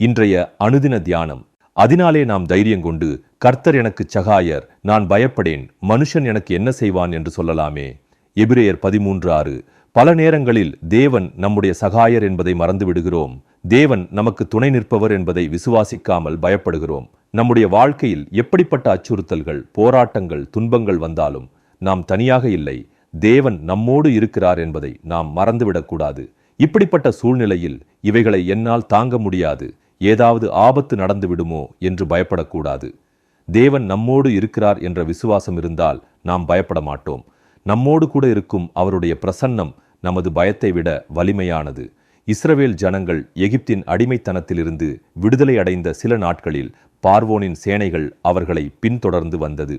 இன்றைய அனுதின தியானம். அதனாலே நாம் தைரியம் கொண்டு கர்த்தர் எனக்கு சகாயர் நான் பயப்படேன் மனுஷன் எனக்கு என்ன செய்வான்? என்று சொல்லலாமே. எபிரேயர் பதிமூன்று ஆறு பல நேரங்களில் தேவன் நம்முடைய சகாயர் என்பதை மறந்து விடுகிறோம் தேவன் நமக்கு துணை நிற்பவர் என்பதை விசுவாசிக்காமல் பயப்படுகிறோம். நம்முடைய வாழ்க்கையில் எப்படிப்பட்ட அச்சுறுத்தல்கள் போராட்டங்கள் துன்பங்கள் வந்தாலும் நாம் தனியாக இல்லை. தேவன் நம்மோடு இருக்கிறார் என்பதை நாம் மறந்துவிடக்கூடாது. இப்படிப்பட்ட சூழ்நிலையில் இவைகளை என்னால் தாங்க முடியாது. ஏதாவது ஆபத்து நடந்து விடுமோ என்று பயப்படக்கூடாது. தேவன் நம்மோடு இருக்கிறார் என்ற விசுவாசம் இருந்தால் நாம் பயப்பட மாட்டோம். நம்மோடு கூட இருக்கும் அவருடைய பிரசன்னம் நமது பயத்தை விட வலிமையானது. இஸ்ரவேல் ஜனங்கள் எகிப்தின் அடிமைத்தனத்திலிருந்து விடுதலை அடைந்த சில நாட்களில் பார்வோனின் சேனைகள் அவர்களை பின்தொடர்ந்து வந்தது.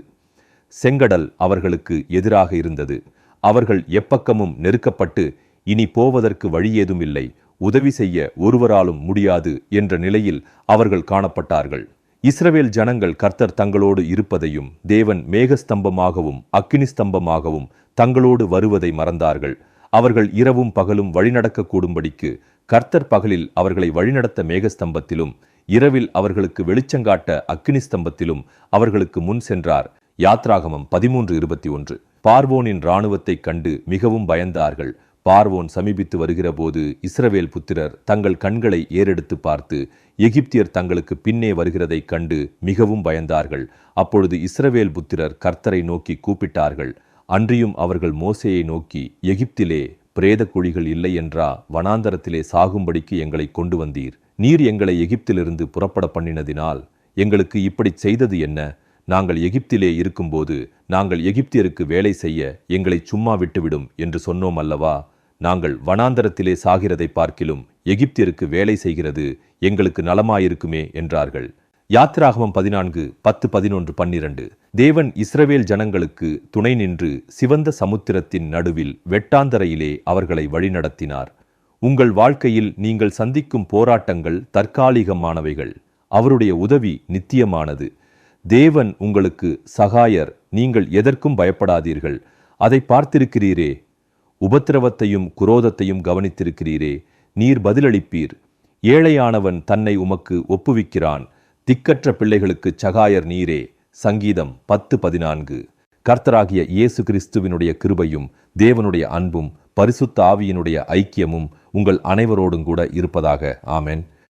செங்கடல் அவர்களுக்கு எதிராக இருந்தது. அவர்கள் எப்பக்கமும் நெருக்கப்பட்டு இனி போவதற்கு வழி ஏதும் இல்லை உதவி செய்ய ஒருவராலும் முடியாது என்ற நிலையில் அவர்கள் காணப்பட்டார்கள். இஸ்ரவேல் ஜனங்கள் கர்த்தர் தங்களோடு இருப்பதையும் தேவன் மேகஸ்தம்பமாகவும் அக்கினி ஸ்தம்பமாகவும் தங்களோடு வருவதை மறந்தார்கள். அவர்கள் இரவும் பகலும் வழிநடக்கக்கூடும்படிக்கு கர்த்தர் பகலில் அவர்களை வழிநடத்த மேகஸ்தம்பத்திலும் இரவில் அவர்களுக்கு வெளிச்சங்காட்ட அக்கினி ஸ்தம்பத்திலும் அவர்களுக்கு முன் சென்றார். யாத்ராகமம் பதிமூன்று இருபத்தி ஒன்று. பார்வோனின் இராணுவத்தைக் கண்டு மிகவும் பயந்தார்கள். பார்வோன் சமீபித்து வருகிறபோது இஸ்ரவேல் புத்திரர் தங்கள் கண்களை ஏறெடுத்து பார்த்து எகிப்தியர் தங்களுக்கு பின்னே வருகிறதைக் கண்டு மிகவும் பயந்தார்கள். அப்பொழுது இஸ்ரவேல் புத்திரர் கர்த்தரை நோக்கி கூப்பிட்டார்கள் அன்றியும் அவர்கள் மோசையை நோக்கி எகிப்திலே பிரேத குழிகள் இல்லை என்றா வனாந்தரத்திலே சாகும்படிக்கு எங்களை கொண்டு வந்தீர். நீர் எங்களை எகிப்திலிருந்து புறப்பட பண்ணினதினால் எங்களுக்கு இப்படி செய்தது என்ன? நாங்கள் எகிப்திலே இருக்கும்போது நாங்கள் எகிப்தியருக்கு வேலை செய்ய எங்களை சும்மா விட்டுவிடும் என்று சொன்னோம் அல்லவா? நாங்கள் வனாந்தரத்திலே சாகிறதை பார்க்கிலும் எகிப்தியருக்கு வேலை செய்கிறது எங்களுக்கு நலமாயிருக்குமே என்றார்கள். யாத்திராகமம் பதினான்கு பத்து பதினொன்று பன்னிரண்டு. தேவன் இஸ்ரவேல் ஜனங்களுக்கு துணை நின்று சிவந்த சமுத்திரத்தின் நடுவில் வெட்டாந்தரையிலே அவர்களை வழிநடத்தினார். உங்கள் வாழ்க்கையில் நீங்கள் சந்திக்கும் போராட்டங்கள் தற்காலிகமானவைகள். அவருடைய உதவி நித்தியமானது. தேவன் உங்களுக்கு சகாயர் நீங்கள் எதற்கும் பயப்படாதீர்கள். அதை பார்த்திருக்கிறீரே உபத்திரவத்தையும் குரோதத்தையும் கவனித்திருக்கிறீரே நீர் பதிலளிப்பீர். ஏழையானவன் தன்னை உமக்கு ஒப்புவிக்கிறான். திக்கற்ற பிள்ளைகளுக்கு சகாயர் நீரே. சங்கீதம் பத்து பதினான்கு. கர்த்தராகிய இயேசு கிறிஸ்துவினுடைய கிருபையும் தேவனுடைய அன்பும் பரிசுத்த ஆவியினுடைய ஐக்கியமும் உங்கள் அனைவரோடும் கூட இருப்பதாக. ஆமென்.